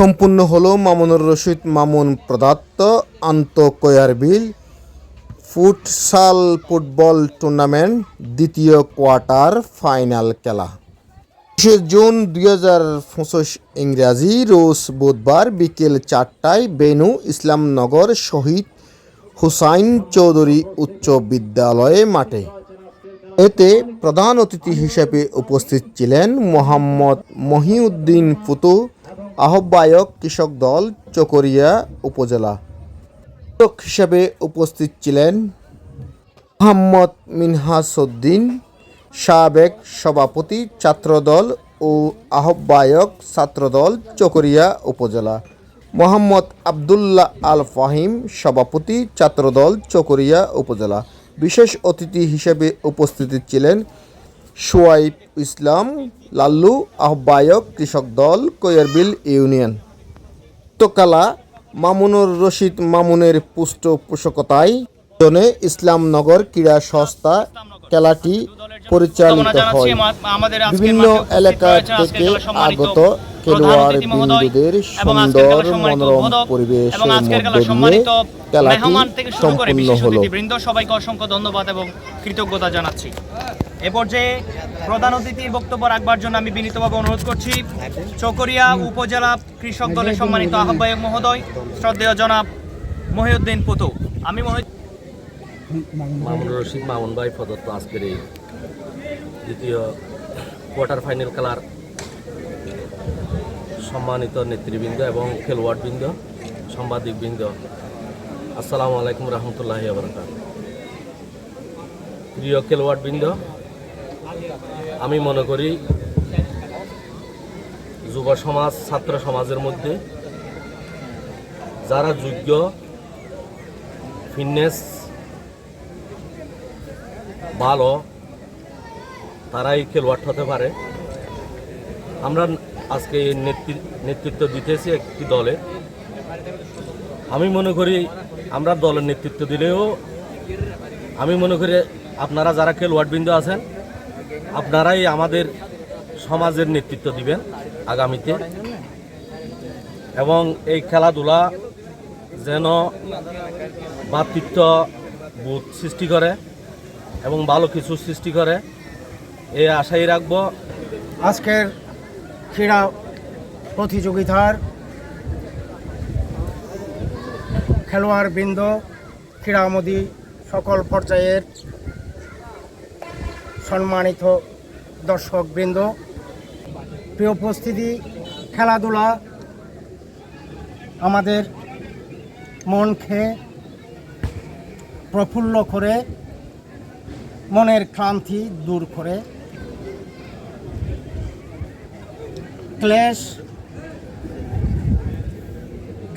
সম্পূর্ণ হলো মামুনুর রশিদ মামুন প্রদাত্ত প্রদত্ত আন্তঃকয়ারবিল ফুটসাল ফুটবল টুর্নামেন্ট, দ্বিতীয় কোয়ার্টার ফাইনাল খেলা। বিশে জুন দুই হাজার পঁচিশ ইংরাজি রোজ বুধবার বিকেল চারটায় বেনু ইসলামনগর শহীদ হুসাইন চৌধুরী উচ্চ বিদ্যালয়ে মাঠে। এতে প্রধান অতিথি হিসেবে উপস্থিত ছিলেন মোহাম্মদ মহিউদ্দিন ফুতু আহ্বায়ক কৃষক দল চকরিয়া উপজেলা হিসেবে উপস্থিত ছিলেন মোহাম্মদ মিনহাসউদ্দিন, সাবেক সভাপতি ছাত্রদল ও আহ্বায়ক ছাত্রদল চকরিয়া উপজেলা, মোহাম্মদ আবদুল্লাহ আল ফাহিম, সভাপতি ছাত্রদল চকরিয়া উপজেলা। বিশেষ অতিথি হিসেবে উপস্থিত ছিলেন সোয়াইব ইসলাম লাল্লু আহ্বায়ক কৃষক দল কৈয়ারবিল ইউনিয়ন। তোকালা মামুনুর রশিদ মামুনের পৃষ্ঠপোষকতায় জনে ইসলামনগর ক্রীড়া সংস্থা খেলাটি পরিচালিত হয়। বিভিন্ন এলাকা থেকে আগত খেলোয়াড় বিন্দুদের সুন্দর মনোরম পরিবেশের মধ্যে দিয়ে খেলাটি সম্পূর্ণ হলো। বৃন্দ সবাইকে অসংখ্য ধন্যবাদ এবং কৃতজ্ঞতা জানাচ্ছি। এ পর্যায়ে প্রধান অতিথির বক্তব্য রাখবার জন্য আমি বিনীতভাবে অনুরোধ করছি। চকরিয়া উপজেলা কৃষক দলের সম্মানিত আহ্বায়ক মহোদয়, শ্রদ্ধেয় জনাব মহিউদ্দিন পুতু। আমি মহি মামুনুর রশিদ মামুন ভাই প্রদত্ত আজকের এই দ্বিতীয় কোয়ার্টার ফাইনাল খেলার সম্মানিত নেতৃবৃন্দ এবং খেলোয়াড়বৃন্দ, সাংবাদিকবৃন্দ, আসসালামু আলাইকুম রহমতুল্লাহ বরকাত প্রিয় খেলোয়াড়বৃন্দ আমি মনে করি যুব সমাজ, ছাত্র সমাজের মধ্যে যারা যোগ্য ফিটনেস ভালো, তারাই খেলোয়াড় হতে পারে। আমরা আজকে নেতৃত্ব দিতেছি একটি দলে। আমি মনে করি আমরা দলের নেতৃত্ব দিলেও, আমি মনে করি আপনারা যারা খেলোয়াড়বৃন্দ আছেন আপনারাই আমাদের সমাজের নেতৃত্ব দিবেন আগামীতে। এবং এই খেলাধুলা যেন ভাতৃত্ব বোধ সৃষ্টি করে এবং ভালো কিছু সৃষ্টি করে এই আশাই রাখব। আজকের ক্রীড়া প্রতিযোগিতার খেলোয়াড় বৃন্দ ক্রীড়ামোদী সকল পর্যায়ের সম্মানিত দর্শক বৃন্দ প্রিয় উপস্থিতি, খেলাধুলা আমাদের মনকে প্রফুল্ল করে, মনের ক্লান্তি দূর করে, ক্লেশ,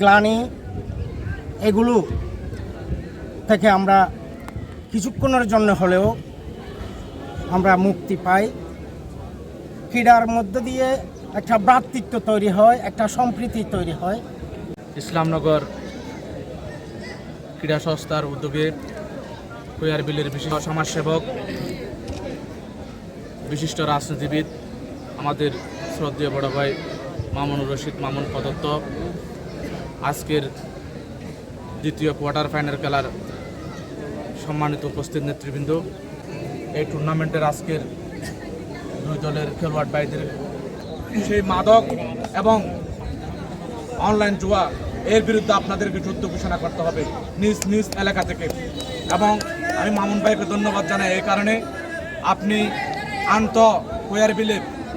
গ্লানি, এগুলো থেকে আমরা কিছুক্ষণের জন্য হলেও আমরা মুক্তি পাই। ক্রীড়ার মধ্য দিয়ে একটা ভ্রাতৃত্ব তৈরি হয়, একটা সম্প্রীতি তৈরি হয়। ইসলামনগর ক্রীড়া সংস্থার উদ্যোগে কুয়ার বিলের বিশিষ্ট সমাজসেবক, বিশিষ্ট রাজনীতিবিদ, আমাদের শ্রদ্ধেয় বড় ভাই মামুনুর রশিদ মামুন প্রদত্ত আজকের দ্বিতীয় কোয়ার্টার ফাইনাল খেলার সম্মানিত উপস্থিত নেতৃবৃন্দ এই টুর্নামেন্টের আজকের দুই দলের খেলোয়াড় ভাইদের। সেই মাদক এবং অনলাইন জুয়া, এর বিরুদ্ধে আপনাদেরকে যুদ্ধ ঘোষণা করতে হবে নিজ নিজ এলাকা থেকে। এবং আমি মামুন ভাইকে ধন্যবাদ জানাই এই কারণে আপনি আন্ত কোয়ার বিলে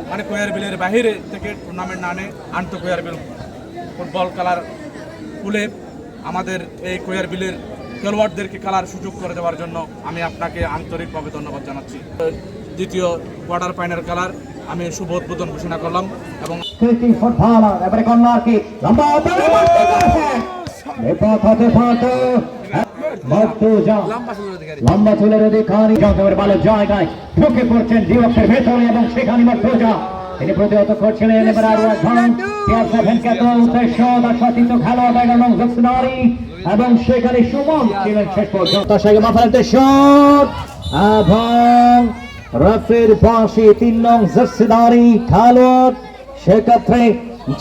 মানে কোয়ার বিলের বাহিরে থেকে টুর্নামেন্ট না আনে আন্ত কোয়ার বিল ফুটবল খেলার পুলে আমাদের এই কোয়ার বিলের খেলোয়াড়দেরকে খেলার সুযোগ করে দেওয়ার জন্য আমি আপনাকে আন্তরিকভাবে ধন্যবাদ জানাচ্ছি। দ্বিতীয় কোয়ার্টার ফাইনাল খেলার আমি শুভ উদ্বোধন ঘোষণা করলাম এবং লম্বা খেলোয়াড় এবং সেখানে সুমন ছিলেন শেষ পর্যন্ত। সেই মাথার শট এবং রফের পাশে তিন নং জসদারি খেলোয়াড় সেক্ষেত্রে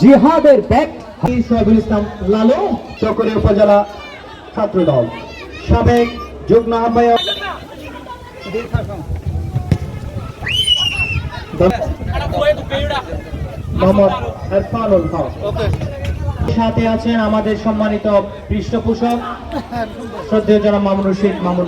জিহাদের ব্যাক সোহাবুল ইসলাম লালু চকরি উপজেলা ছাত্র দল। সাবেক যুগ্ম আহ্বায়ক। মোহাম্মদ ইরফানুল হক। সাথে আছেন আমাদের সম্মানিত পৃষ্ঠপোষক শ্রদ্ধেয় জনাব মামুন রশিদ মামুন।